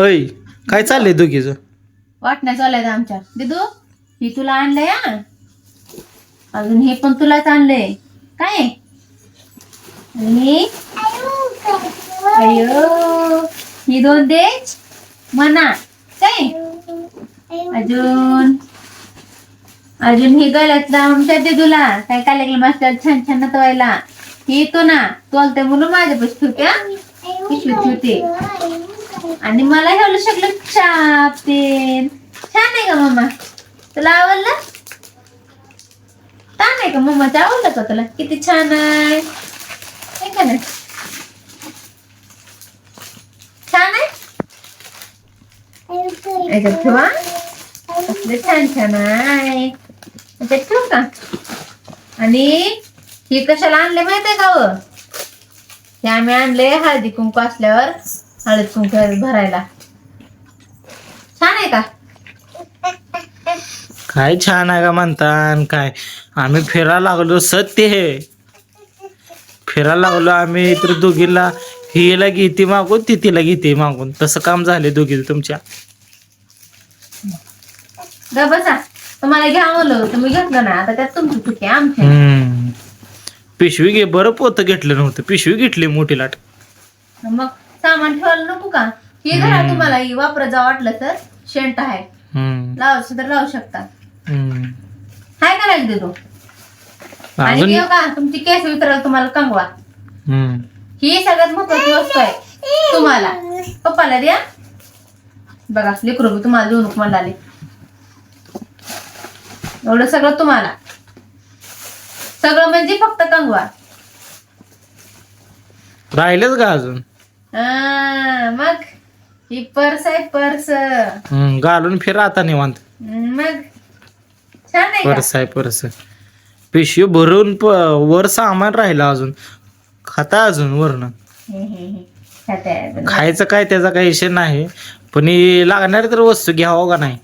होय. काय चाललंय दोघीचं? वाटण्या चालल्यात आमच्या. दिदू ही तुला आणलंय हा? अजून हे पण तुलाच आणलंय. काय? आणि? अयो ही दोन दे. म्हणा काय? अजून? अजून ही गळ्यातला आमच्या दिदूला. काय काय लागलं मास्टर छान छान नतवायला ही येतो ना. तोलते म्हणून माझ्यापाशी ठेवते हा. पिशवीत ठेवते. आणि मला एवढं शकलं चाप ते छान आहे का मम्मा तुला आवडलं? छान आहे का मम्माचं आवडलं का तुला? किती छान आहे. का नाही? छान आहे? याच्यात ठेवा. छान छान आहे. याच्यात ठेवू का? आणि ही कशाला आणले माहीत आहे का व हे आम्ही आणले हळदी कुंकू असल्यावर. हळद कुंकू भरायला. छान आहे का? काय छान आहे का म्हणता काय? आम्ही फिरायला लागलो सत्य हे. फिरायला लागलो आम्ही तर दोघीला. हिला घेते मागून ती तिला घेते मागून. तसं काम झाले दोघी तुमच्या. ग बसा. तुम्हाला घ्या म्हणलं तुम्ही घेतलं ना आता त्यात तुमची चुकी आहे, आमची नाही. हम्म. पिशवी घे बरं पोत घेतलं नव्हतं. पिशवी घेतली मोठी लाट. मग? सामान ठेवायला नको का? हे घरा तुम्हाला ही वापरत जा वाटलं तर. शेंट आहे. लावायचं तर लावू शकता. हाय का नाही देतो? आणि घेऊ का? तुमची केस वितरायला तुम्हाला कंगवा. ही सगळ्यात महत्वाची वस्तू आहे. तुम्हाला. पप्पाला द्या. बघा लेकरू बी तुम्हाला देऊ नको म्हणाले एवढं सगळं तुम्हाला. सगळं म्हणजे फक्त कंगवा. राहिलेच का अजून? मग. ही पर्स आहे पर्स. हम्म. घालून फिरा आता निवांत. मग. छान आहे का? परस आहे परस. पिशवी भरून प- वर सामान राहिलं अजून. खाता अजून वरनं. हे, हे, हे. आहे. खायचं काय त्याचा काही विषय नाही. पण ही लागणारी तर वस्तू घ्यावं का नाही?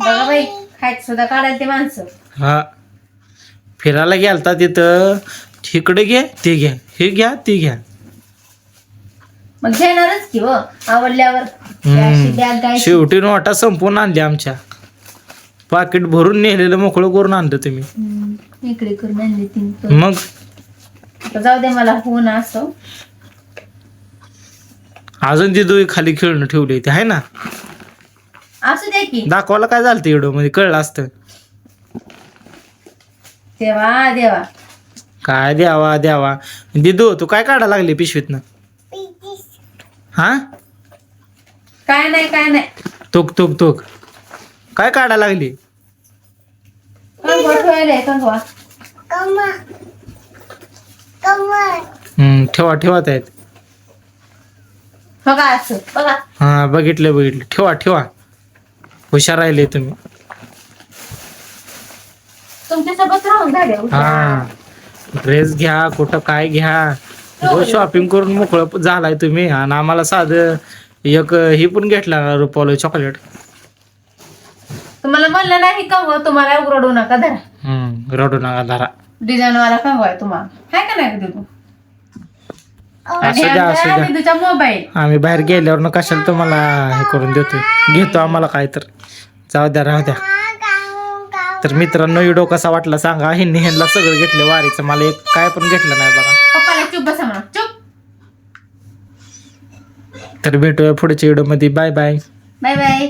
बघा बाई खायचं सुद्धा काढायला ते माणसं. हा. फिरायला गेलता तिथं. इकडे घे ते घ्या हे घ्या ते घ्या. मग घेणारच की हो आवडल्यावर. अशी बॅग शेवटी नोटा संपवून आणली आमच्या. पाकिट भरून नेलेलं मोकळं करून आणलं तुम्ही. हम्म, इकडे करून आणली तीन मग? आता जाऊ दे मला हो ना असं. अजून ती दोघी खाली खेळणं ठेवली ते आहे ना? असू दे की. दाखवायला काय झालं एवढं मध्ये? कळलं असतं. देवा देवा. काय द्यावा द्यावा. दिदू तू काय काढा लागली पिशवीतनं? हा? काय नाही काय नाही. तुक तुक तुक काय काढा लागली? कंगवा ठेवायला कंगवा. हम्म ठेवा ठेवा आहेत बघा असं बघा. हा बघितलं बघितलं. ठेवा ठेवा. हुशार राहिले तुम्ही. तुमच्यासोबत राहून झाले हा. ड्रेस घ्या कुठं काय घ्या. शॉपिंग करून मोकळं झालाय तुम्ही. आणि आम्हाला साधं एक ही पण घेतला ना रुपवलं चॉकलेट तुम्हाला म्हणलं नाही कंगवा तुम्हाला उघडू नका धरा. हम्म रडू नका धरा. डिझाईन वाला आहे तुम्हाला. हाय का नाही दिदू? असू द्या असू द्या. मोबाईल आम्ही बाहेर गेल्यावर कशाला तुम्हाला हे करून देतो घेतो आम्हाला काय तर. जाऊ द्या राहू द्या. तर मित्रांनो व्हिडिओ कसा वाटला सांगा. ह्यांनी ह्यांना सगळं घेतलं वारीचं. मला एक काय पण घेतलं नाही बघा. चुप बसा म्हणा चुप. तर भेटूया पुढच्या व्हिडिओमध्ये. Bye bye bye bye